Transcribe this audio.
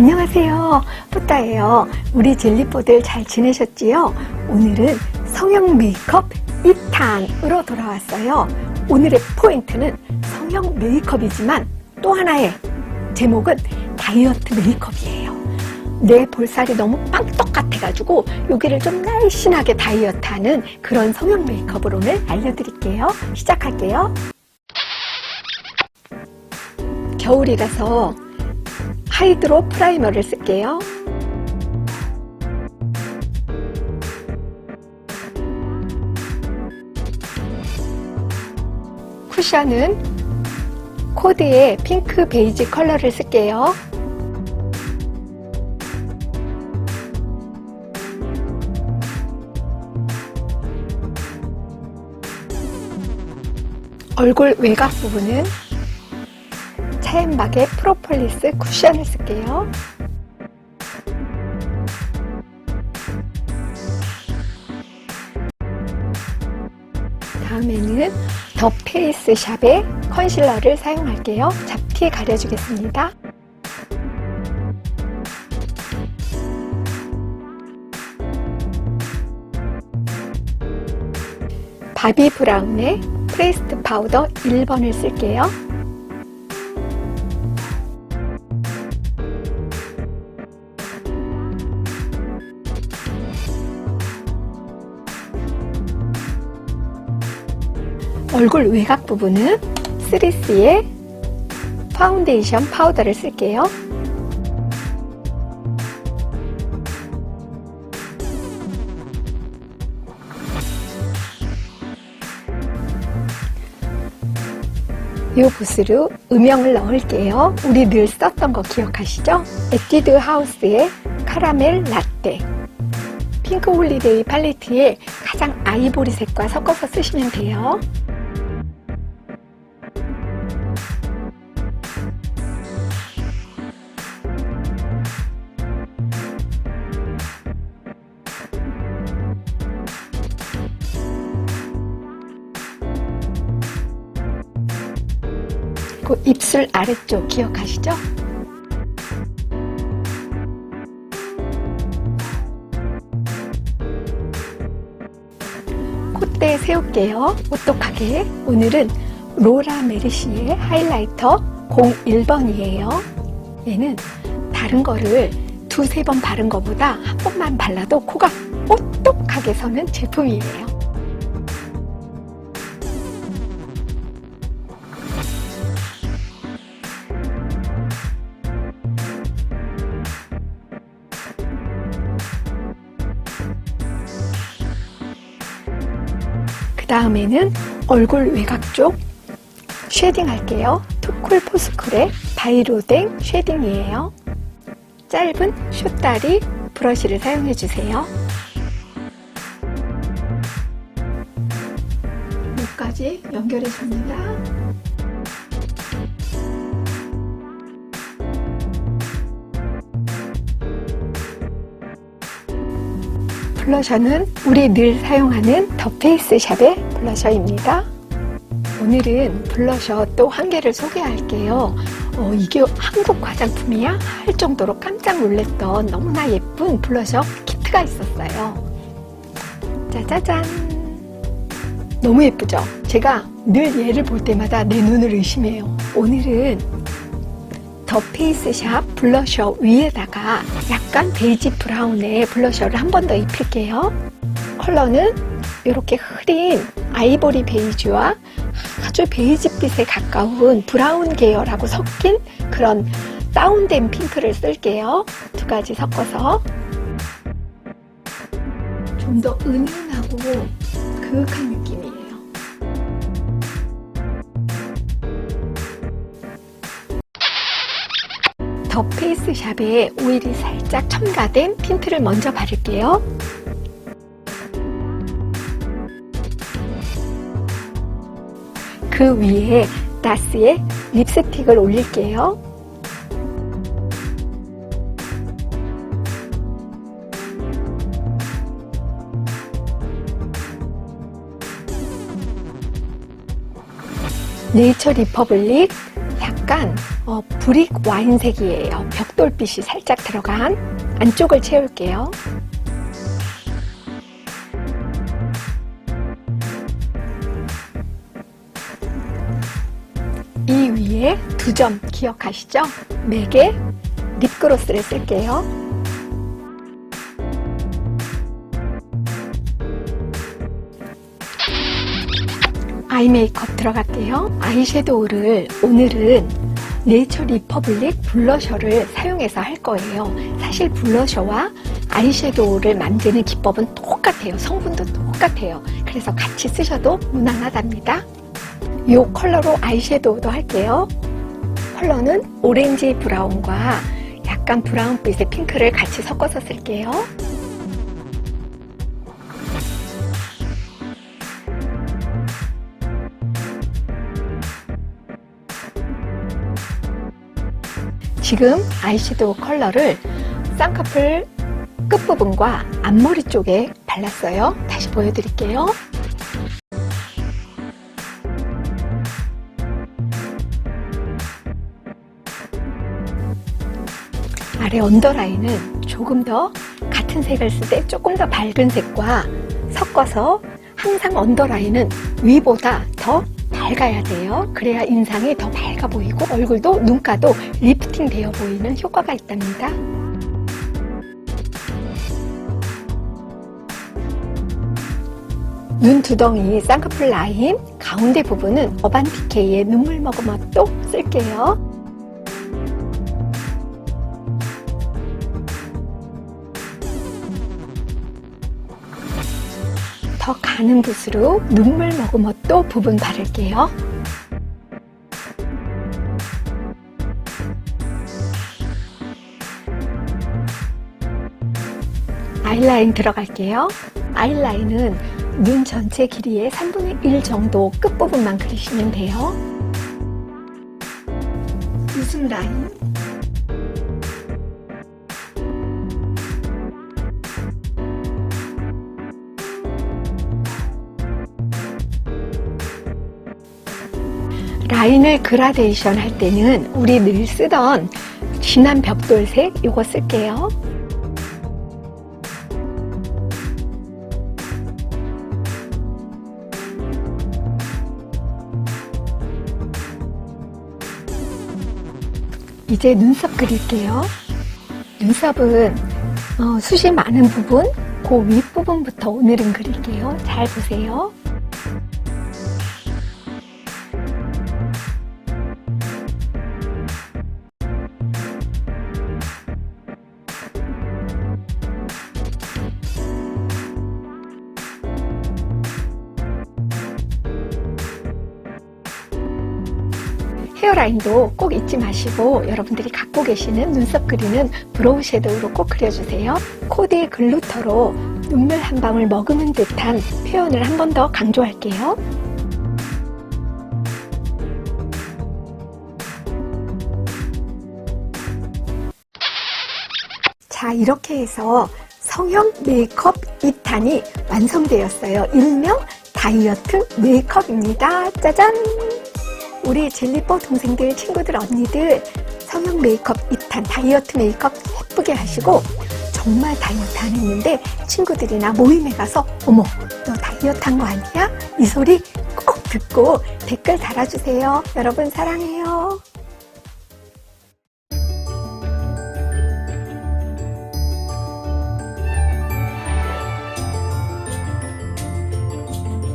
안녕하세요. 뿌따예요. 우리 젤리포들 잘 지내셨지요? 오늘은 성형 메이크업 2탄으로 돌아왔어요. 오늘의 포인트는 성형 메이크업이지만 또 하나의 제목은 다이어트 메이크업이에요. 내 볼살이 너무 빵떡 같아가지고 여기를 좀 날씬하게 다이어트하는 그런 성형 메이크업을 오늘 알려드릴게요. 시작할게요. 겨울이라서 하이드로 프라이머를 쓸게요. 쿠션은 코드의 핑크 베이지 컬러를 쓸게요. 얼굴 외곽 부분은 차앤막의 프로폴리스 쿠션을 쓸게요. 다음에는 더 페이스 샵의 컨실러를 사용할게요. 잡티에 가려주겠습니다. 바비 브라운의 프레스트 파우더 1번을 쓸게요. 얼굴 외곽 부분은 3C의 파운데이션 파우더를 쓸게요. 이 붓으로 음영을 넣을게요. 우리 늘 썼던 거 기억하시죠? 에뛰드 하우스의 카라멜 라떼. 핑크 홀리데이 팔레트에 가장 아이보리색과 섞어서 쓰시면 돼요. 그 입술 아래쪽 기억하시죠? 콧대 세울게요. 오똑하게. 오늘은 로라 메르시의 하이라이터 01번이에요. 얘는 다른 거를 두세 번 바른 것보다 한 번만 발라도 코가 오똑하게 서는 제품이에요. 다음에는 얼굴 외곽 쪽 쉐딩 할게요. 투쿨 포스쿨의 바이로댕 쉐딩이에요. 짧은 숏다리 브러쉬를 사용해 주세요. 목까지 연결해 줍니다. 블러셔는 우리 늘 사용하는 더 페이스 샵의 블러셔입니다. 오늘은 블러셔 또 한 개를 소개할게요. 어, 이게 한국 화장품이야? 할 정도로 깜짝 놀랐던 너무나 예쁜 블러셔 키트가 있었어요. 짜자잔. 너무 예쁘죠? 제가 늘 얘를 볼 때마다 내 눈을 의심해요. 오늘은 더 페이스샵 블러셔 위에다가 약간 베이지 브라운의 블러셔를 한 번 더 입힐게요. 컬러는 이렇게 흐린 아이보리 베이지와 아주 베이지빛에 가까운 브라운 계열하고 섞인 그런 다운된 핑크를 쓸게요. 두 가지 섞어서 좀 더 은은하고 그윽한 느낌 더 페이스 샵에 오일이 살짝 첨가된 틴트를 먼저 바를게요. 그 위에 나스의 립스틱을 올릴게요. 네이처 리퍼블릭 약간 어, 브릭 와인색이에요. 벽돌빛이 살짝 들어간 안쪽을 채울게요. 이 위에 두 점 기억하시죠? 맥에 립그로스를 쓸게요. 아이 메이크업 들어갈게요. 아이섀도우를 오늘은 네이처 리퍼블릭 블러셔를 사용해서 할 거예요. 사실 블러셔와 아이섀도우를 만드는 기법은 똑같아요. 성분도 똑같아요. 그래서 같이 쓰셔도 무난하답니다. 이 컬러로 아이섀도우도 할게요. 컬러는 오렌지 브라운과 약간 브라운빛의 핑크를 같이 섞어서 쓸게요. 지금 아이섀도우 컬러를 쌍꺼풀 끝부분과 앞머리 쪽에 발랐어요. 다시 보여드릴게요. 아래 언더라인은 조금 더 같은 색을 쓸 때 조금 더 밝은 색과 섞어서 항상 언더라인은 위보다 더 밝아야 돼요. 그래야 인상이 더 밝아 보이고 얼굴도 눈가도 리프팅 되어 보이는 효과가 있답니다. 눈 두덩이 쌍꺼풀 라인 가운데 부분은 어반티케이의 눈물 머금어도 쓸게요. 더 가는 붓으로 눈물 머금어도 부분 바를게요. 아이라인 들어갈게요. 아이라인은 눈 전체 길이의 3분의 1 정도 끝부분만 그리시면 돼요. 웃음 라인 라인을 그라데이션 할 때는 우리 늘 쓰던 진한 벽돌색 이거 쓸게요. 이제 눈썹 그릴게요. 눈썹은 어, 숱이 많은 부분, 그 윗부분부터 오늘은 그릴게요. 잘 보세요. 헤어라인도 꼭 잊지 마시고 여러분들이 갖고 계시는 눈썹 그리는 브로우 섀도우로 꼭 그려주세요. 코디 글루터로 눈물 한 방울 머금은 듯한 표현을 한 번 더 강조할게요. 자, 이렇게 해서 성형 메이크업 2탄이 완성되었어요. 일명 다이어트 메이크업입니다. 짜잔! 우리 젤리뽀 동생들, 친구들, 언니들 성형 메이크업 2탄 다이어트 메이크업 예쁘게 하시고 정말 다이어트 안 했는데 친구들이나 모임에 가서 어머 너 다이어트 한 거 아니야? 이 소리 꼭 듣고 댓글 달아주세요. 여러분 사랑해요.